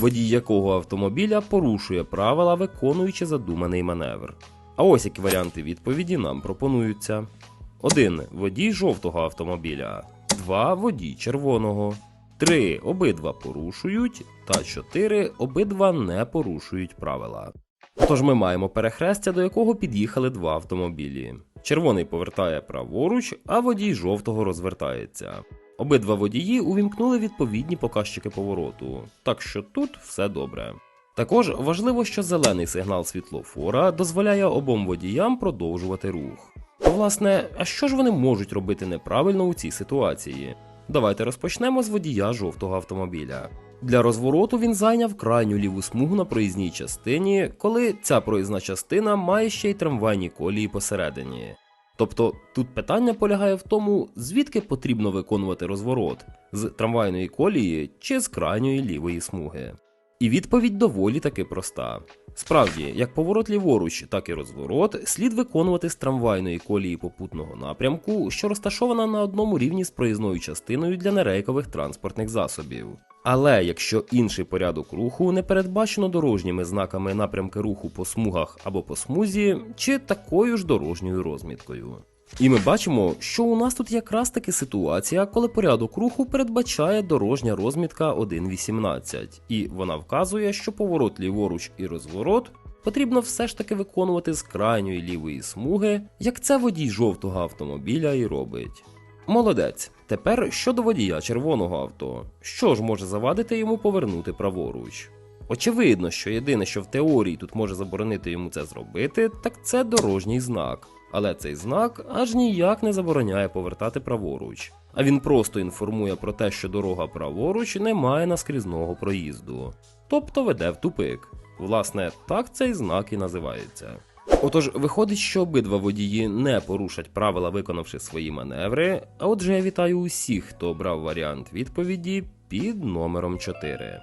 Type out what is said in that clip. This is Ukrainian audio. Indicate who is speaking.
Speaker 1: водій якого автомобіля порушує правила, виконуючи задуманий маневр. А ось які варіанти відповіді нам пропонуються: 1. Водій жовтого автомобіля, 2. Водій червоного, 3. Обидва порушують, та 4. Обидва не порушують правила. Тож ми маємо перехрестя, до якого під'їхали два автомобілі. Червоний повертає праворуч, а водій жовтого розвертається. Обидва водії увімкнули відповідні показчики повороту, так що тут все добре. Також важливо, що зелений сигнал світлофора дозволяє обом водіям продовжувати рух. То, власне, а що ж вони можуть робити неправильно у цій ситуації? Давайте розпочнемо з водія жовтого автомобіля. Для розвороту він зайняв крайню ліву смугу на проїзній частині, коли ця проїзна частина має ще й трамвайні колії посередині. Тобто тут питання полягає в тому, звідки потрібно виконувати розворот з трамвайної колії чи з крайньої лівої смуги. І відповідь доволі таки проста. Справді, як поворот ліворуч, так і розворот слід виконувати з трамвайної колії попутного напрямку, що розташована на одному рівні з проїзною частиною для нерейкових транспортних засобів. Але якщо інший порядок руху не передбачено дорожніми знаками напрямки руху по смугах або по смузі, чи такою ж дорожньою розміткою. І ми бачимо, що у нас тут якраз таки ситуація, коли порядок руху передбачає дорожня розмітка 1.18, і вона вказує, що поворот ліворуч і розворот потрібно все ж таки виконувати з крайньої лівої смуги, як це водій жовтого автомобіля і робить. Молодець. Тепер щодо водія червоного авто, що ж може завадити йому повернути праворуч? Очевидно, що єдине, що в теорії тут може заборонити йому це зробити, так це дорожній знак. Але цей знак аж ніяк не забороняє повертати праворуч. А він просто інформує про те, що дорога праворуч не має наскрізного проїзду, тобто веде в тупик. Власне, так цей знак і називається. Отож, виходить, що обидва водії не порушать правила, виконавши свої маневри. А отже, я вітаю усіх, хто обрав варіант відповіді під номером 4.